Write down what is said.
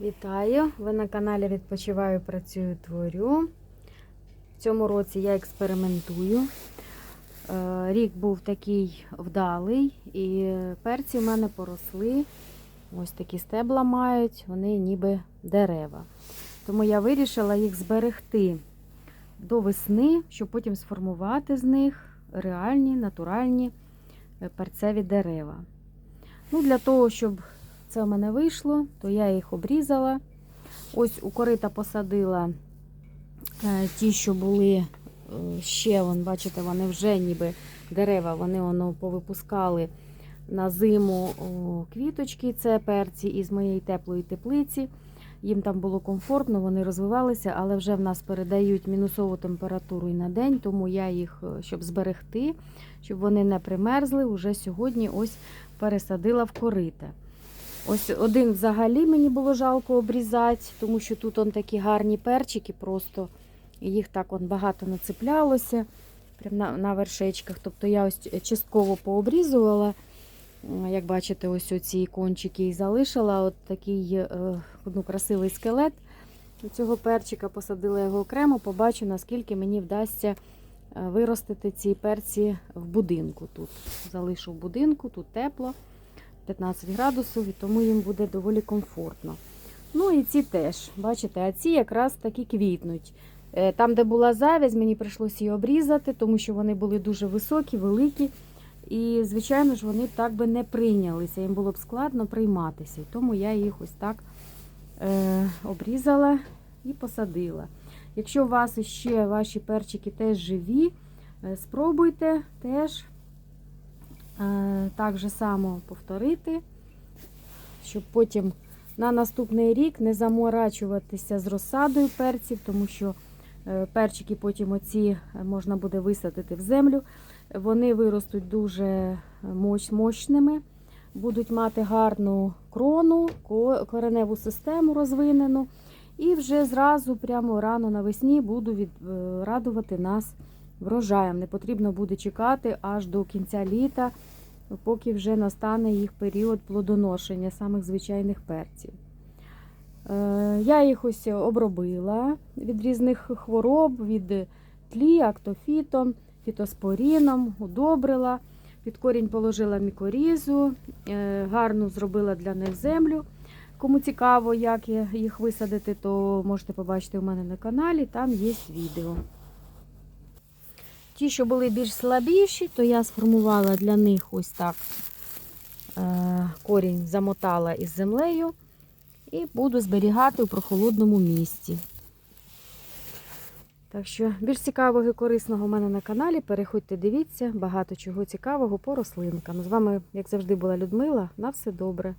Вітаю! Ви на каналі Відпочиваю, працюю, творю. В цьому році я експериментую. Е, Рік був такий вдалий, і перці в мене поросли. Ось такі стебла мають, вони ніби дерева. Тому я вирішила їх зберегти до весни, щоб потім сформувати з них реальні натуральні е, перцеві дерева. Ну, Для того, щоб це в мене вийшло, то я їх обрізала. Ось у корита посадила е, ті, що були е, ще, вон, бачите, вони вже ніби дерева, вони воно повипускали на зиму квіточки, це перці із моєї теплої теплиці. Їм там було комфортно, вони розвивалися, але вже в нас передають мінусову температуру і на день, тому я їх, е, щоб зберегти, щоб вони не примерзли, вже сьогодні ось пересадила в корита. Ось один взагалі мені було жалко обрізати, тому що тут он такі гарні перчики, просто їх так он багато нацеплялося прямо на, на вершечках. Тобто я ось частково пообрізувала. Як бачите, ось оці кончики і залишила. От такий е, ну, красивий скелет цього перчика, посадила його окремо, побачу, наскільки мені вдасться е, виростити ці перці в будинку. Тут залишу в будинку, тут тепло. 15 градусів, і тому їм буде доволі комфортно. Ну і ці теж, бачите, а ці якраз таки квітнуть. Е, Там, де була завязь, мені прийшлося її обрізати, тому що вони були дуже високі, великі. І, звичайно ж, вони так би не прийнялися. Їм було б складно прийматися. І тому я їх ось так е, обрізала і посадила. Якщо у вас ще ваші перчики теж живі, е, спробуйте теж Е, так же само повторити, щоб потім на наступний рік не заморачуватися з розсадою перців, тому що е, перчики потім оці можна буде висадити в землю. Вони виростуть дуже мощними, будуть мати гарну крону, кореневу систему розвинену. І вже зразу, прямо рано навесні, буду від, е, радувати нас врожаєм. Не потрібно буде чекати аж до кінця літа, поки вже настане їх період плодоношення самих звичайних перців. Е, Я їх ось обробила від різних хвороб, від тлі, актофітом, фітоспоріном, удобрила. Під корінь положила мікорізу, е, гарну зробила для них землю. Кому цікаво, як їх висадити, то можете побачити у мене на каналі, там є відео. Ті, що були більш слабіші, то я сформувала для них ось так е, корінь замотала із землею і буду зберігати у прохолодному місці. Так що більш цікавого і корисного у мене на каналі. Переходьте, дивіться, багато чого цікавого по рослинкам. З вами, як завжди, була Людмила. На все добре.